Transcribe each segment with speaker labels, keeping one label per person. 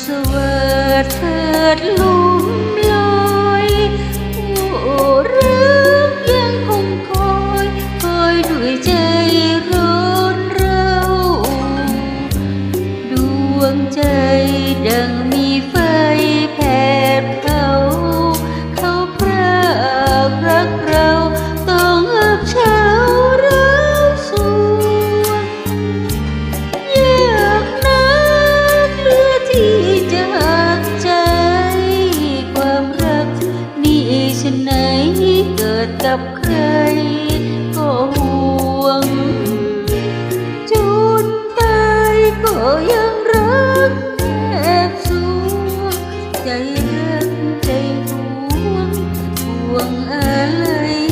Speaker 1: เสวดเถิดลูก กับใครก็ห่วง จุดตายก็ยังรักแอบสูงใจรักใจห่วงห่วงอะไร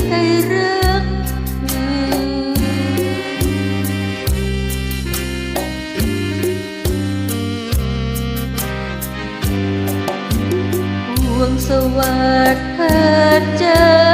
Speaker 1: ให้รัก ห่วงสวัสดิ์เจอ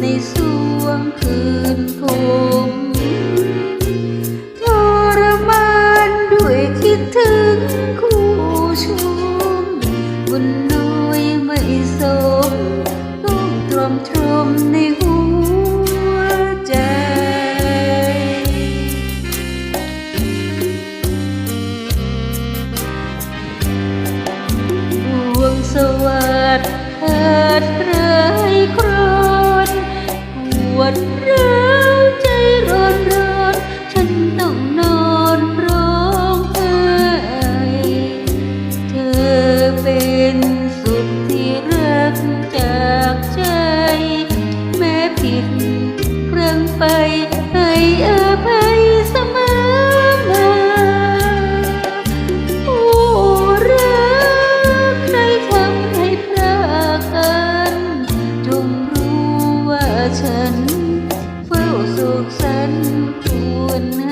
Speaker 1: ในสวงคืนคมทรมานด้วยคิดถึงคู่ชม บุน้อยไม่สมต้องตรมตรมในห ฉัน เฝ้าสุขสันต์ควน